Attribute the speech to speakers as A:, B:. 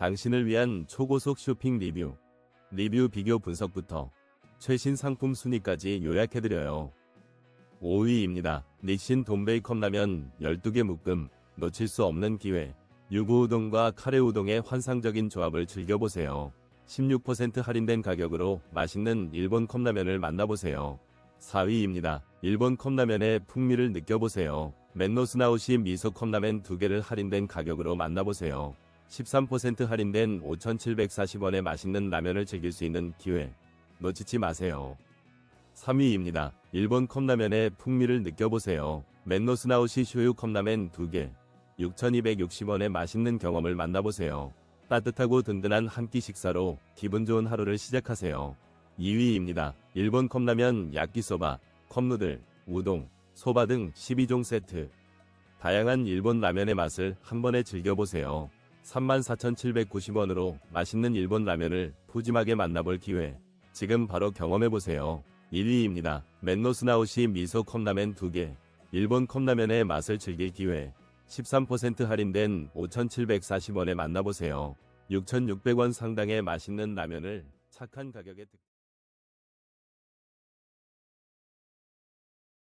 A: 당신을 위한 초고속 쇼핑 리뷰, 리뷰 비교 분석부터 최신 상품 순위까지 요약해드려요. 5위입니다. 니신 돈베이 컵 라면 12개 묶음, 놓칠 수 없는 기회. 유부우동과 카레우동의 환상적인 조합을 즐겨보세요. 16% 할인된 가격으로 맛있는 일본 컵라면을 만나보세요. 4위입니다. 일본 컵라면의 풍미를 느껴보세요. 맨노스나우시 미소 컵라면 2개를 할인된 가격으로 만나보세요. 13% 할인된 5,740원의 맛있는 라면을 즐길 수 있는 기회. 놓치지 마세요. 3위입니다. 일본 컵라면의 풍미를 느껴보세요. 맨노스나우시 쇼유 컵라면 2개. 6,260원의 맛있는 경험을 만나보세요. 따뜻하고 든든한 한 끼 식사로 기분 좋은 하루를 시작하세요. 2위입니다. 일본 컵라면 야끼소바, 컵누들, 우동, 소바 등 12종 세트. 다양한 일본 라면의 맛을 한 번에 즐겨보세요. 34,790원으로 맛있는 일본 라면을 푸짐하게 만나볼 기회. 지금 바로 경험해보세요. 1위입니다. 맨노스나우시 미소 컵라면 2개. 일본 컵라면의 맛을 즐길 기회. 13% 할인된 5,740원에 만나보세요. 6,600원 상당의 맛있는 라면을 착한 가격에 득...